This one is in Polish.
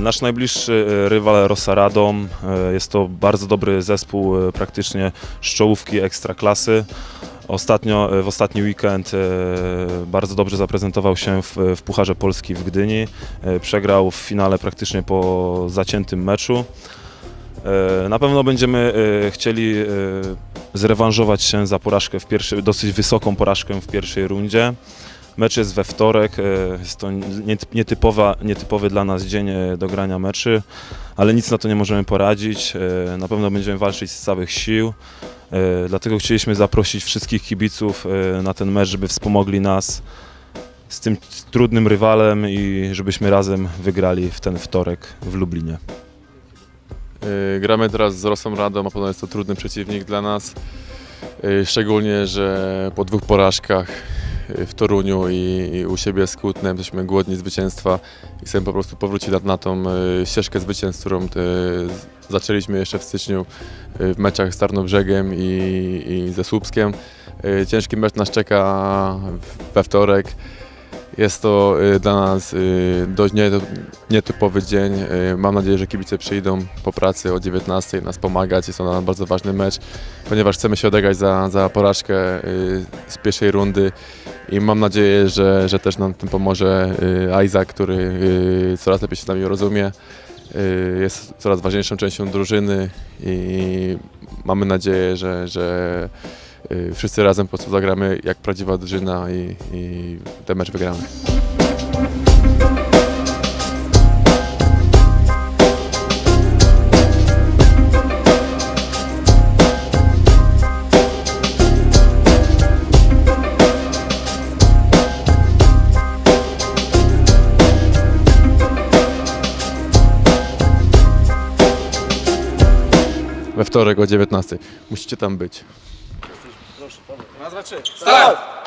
Nasz najbliższy e, rywal Rosa Radom. E, Jest to bardzo dobry zespół, e, praktycznie z czołówki ekstraklasy. Ostatnio, w ostatni weekend bardzo dobrze zaprezentował się w, w Pucharze Polski w Gdyni. Przegrał w finale praktycznie po zaciętym meczu. Na pewno będziemy chcieli zrewanżować się za porażkę w pierwszej, dosyć wysoką porażkę w pierwszej rundzie. Mecz jest we wtorek, e, jest to nie- nietypowa, nietypowy dla nas dzień e, do grania meczy, ale nic na to nie możemy poradzić. E, Na pewno będziemy walczyć z całych sił, dlatego chcieliśmy zaprosić wszystkich kibiców na ten mecz, żeby wspomogli nas z tym trudnym rywalem i żebyśmy razem wygrali w ten wtorek w Lublinie. Gramy teraz z Rosą Radą, a podobno jest to trudny przeciwnik dla nas. Szczególnie, że po dwóch porażkach w Toruniu i, i u siebie z Kutnem jesteśmy głodni zwycięstwa i chcemy po prostu powrócić na, na tą y, ścieżkę zwycięstw, którą y, zaczęliśmy jeszcze w styczniu y, w meczach z Tarnobrzegiem i, i ze Słupskiem. Ciężki mecz nas czeka we wtorek. Jest to dla nas dość nie, nietypowy dzień. Mam nadzieję, że kibice przyjdą po pracy o 19 nas pomagać. Jest to dla nas bardzo ważny mecz, ponieważ chcemy się odegrać za, za porażkę z pierwszej rundy i mam nadzieję, że, że też nam tym pomoże y, Isaac, który y, coraz lepiej się z nami rozumie. Y, Jest coraz ważniejszą częścią drużyny i mamy nadzieję, że, że wszyscy razem po prostu zagramy jak prawdziwa drużyna i, i ten mecz wygramy. We wtorek o 19. Musicie tam być. Nazwa trzy. Start!